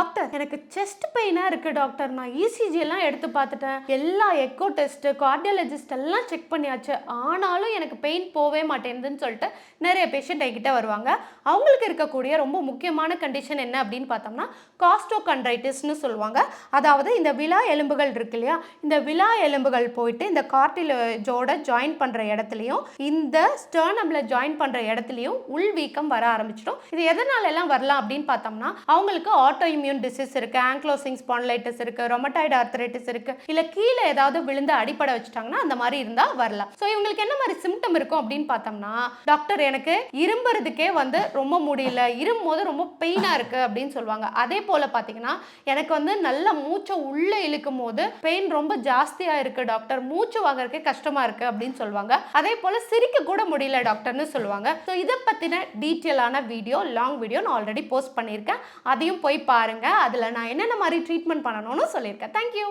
Doctor எனக்கு chest பெயினாக இருக்குது doctor நான் இசிஜி எல்லாம் எடுத்து பார்த்துட்டேன். எல்லா எக்கோ டெஸ்ட்டு கார்டியாலஜிஸ்ட் எல்லாம் செக் பண்ணியாச்சு. ஆனாலும் எனக்கு பெயின் போவே மாட்டேங்குதுன்னு சொல்லிட்டு நிறைய பேஷண்ட் என்கிட்ட வருவாங்க. அவங்களுக்கு இருக்கக்கூடிய ரொம்ப முக்கியமான கண்டிஷன் என்ன அப்படின்னு பார்த்தோம்னா காஸ்டோகண்ட்ரைட்டிஸ்னு சொல்லுவாங்க. அதாவது இந்த விலா எலும்புகள் இருக்கு இல்லையா? இந்த விலா எலும்புகள் போயிட்டு இந்த கார்டிலஜோட ஜாயின் பண்ணுற இடத்துலையும் இந்த ஸ்டர்னமில் ஜாயின் பண்ணுற இடத்துலையும் உள் வீக்கம் வர ஆரம்பிச்சிடும். இது எதனால எல்லாம் வரலாம் அப்படின்னு பார்த்தோம்னா அவங்களுக்கு ஆட்டோ இம்யூன் டிசீஸ் இருக்கு ஆங்க்லோசிங் ஸ்பான்லைட்டிஸ் இருக்கு ரொமட்டாய்டு ஆர்த்தரைட்டிஸ் இருக்கு. இல்ல கீழே ஏதாவது விழுந்து அடிப்படை வச்சுட்டாங்கன்னா அந்த மாதிரி இருந்தா வரலாம். ஸோ இவங்களுக்கு என்ன மாதிரி சிம்டம் இருக்கும் அப்படின்னு பார்த்தோம்னா டாக்டர் எனக்கு இரும்புறதுக்கே வந்து ரொம்ப முடியல இரும்போது ரொம்ப பெயினா இருக்கு அப்படின்னு சொல்லுவாங்க. அதே போல பார்த்தீங்கன்னா எனக்கு வந்து நல்ல மூச்சை உள்ள இழுக்கும் போது பெயின் ரொம்ப ஜாஸ்தியா இருக்கு டாக்டர் மூச்சு வாங்குறதுக்கே கஷ்டமா இருக்கு அப்படின்னு சொல்லுவாங்க. அதே போல சிரிக்க கூட முடியல டாக்டர்னு சொல்லுவாங்க. ஸோ இதை பத்தின டீட்டெயிலான வீடியோ லாங் வீடியோ நான் ஆல்ரெடி போஸ்ட் பண்ணியிருக்கேன். அதையும் போய் பாருங்க. அதில் நான் என்னென்ன மாதிரி ட்ரீட்மெண்ட் பண்ணணும்னு சொல்லியிருக்கேன். தேங்க்யூ